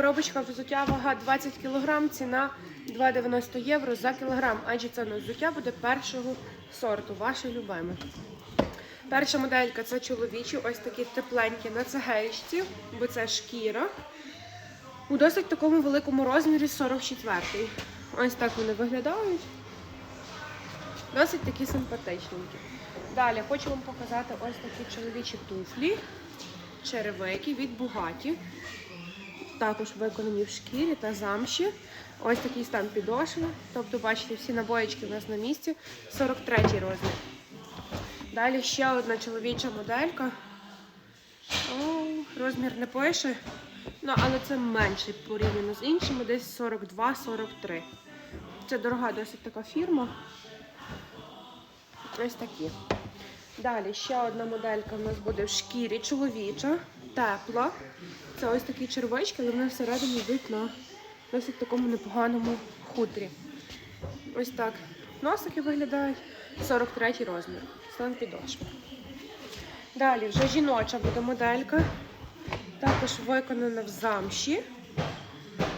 коробочка взуття вага 20 кг, ціна 2,90 євро за кілограм, адже це взуття буде першого сорту, ваше любиме. Перша моделька це чоловічі, ось такі тепленькі на цегеєчці, бо це шкіра. У досить такому великому розмірі 44-й. Ось так вони виглядають. Досить такі симпатичненькі. Далі хочу вам показати ось такі чоловічі туфлі, черевики від Бугаті. Також виконані в шкірі та замші. Ось такий стан підошви. Тобто, бачите, всі набоєчки у нас на місці. 43 розмір. Далі ще одна чоловіча моделька. О, розмір не пише. Ну, але це менший порівняно з іншими, десь 42-43. Це дорога досить така фірма. Ось такі. Далі ще одна моделька у нас буде в шкірі чоловіча, тепла. Це ось такі червички, але вони всередині йдуть на досить такому непоганому хутрі. Ось так. Носики виглядають 43 розмір. Стан підошви. Далі вже жіноча буде моделька. Також виконана в замші.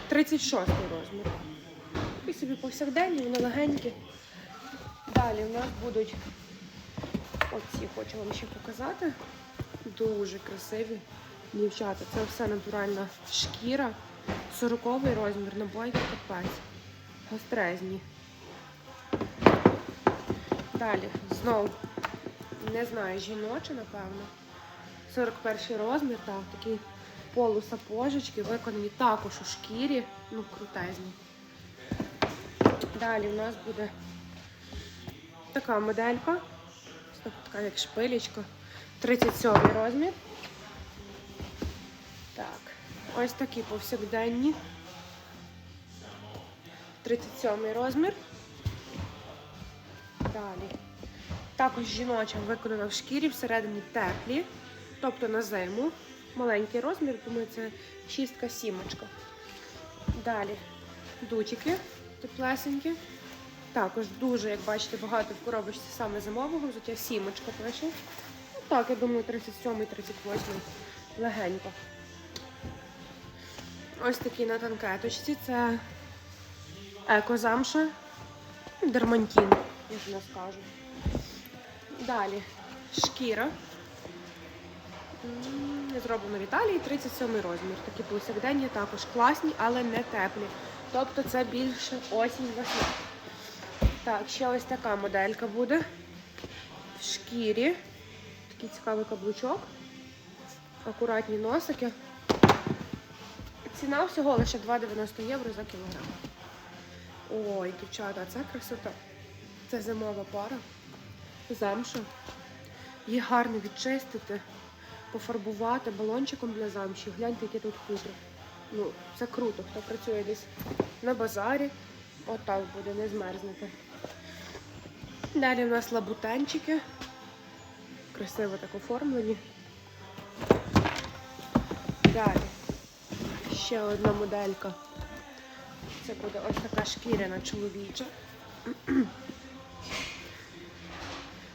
36 розмір. І собі повсякденні, вони легенькі. Далі у нас будуть оці, хочу вам ще показати. Дуже красиві дівчата. Це все натуральна шкіра. 40 розмір, набойки капець. Гострезні. Далі, знову, не знаю, жіноче, напевно. 41 розмір, так, такі полусапожечки, виконані також у шкірі, ну, крутезні. Далі у нас буде така моделька. Така як шпилечка. 37 розмір. Ось такі повсякденні. 37 розмір. Далі. Також жіноча виконана в шкірі, всередині теплі, тобто на зиму. Маленький розмір, тому це шістка сімочка. Далі дутики теплесенькі. Також дуже, як бачите, багато в коробочці саме зимового взуття. Сімочка пише. Ну, так, я думаю, 37 38 легенько. Ось такі на танкеточці. Це екозамша, дермантін, як в нас кажуть. Далі шкіра. Зроблено в Італії 37 розмір. Такі повсякденні також класні, але не теплі. Тобто це більше осінь весна. Так, ще ось така моделька буде. В шкірі. Такий цікавий каблучок. Акуратні носики. Ціна всього лише 2,90 євро за кілограм. Ой, дівчата, це красота. Це зимова пара. Замша. Її гарно відчистити, пофарбувати балончиком для замші. Гляньте, яке тут хутро. Ну, це круто, хто працює десь на базарі. Отак буде, не змерзнете. Далі в нас лабутенчики. Красиво так оформлені. Далі. Ще одна моделька. Це буде ось така шкіряна чоловіча.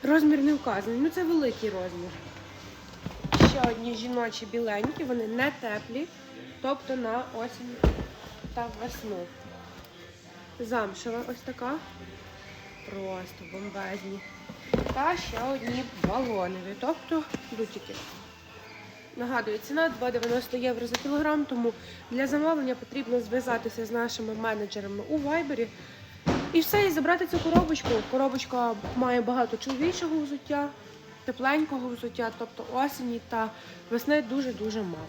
Розмір не вказаний, ну це великий розмір. Ще одні жіночі біленькі, вони не теплі, тобто на осінь та весну. Замшева ось така. Просто бомбезні. Та ще одні балонові, тобто дутики. Нагадую, ціна 2,90 євро за кілограм, тому для замовлення потрібно зв'язатися з нашими менеджерами у Вайбері. І все, і забрати цю коробочку. Коробочка має багато чоловічого взуття, тепленького взуття, тобто осені та весни дуже-дуже мало.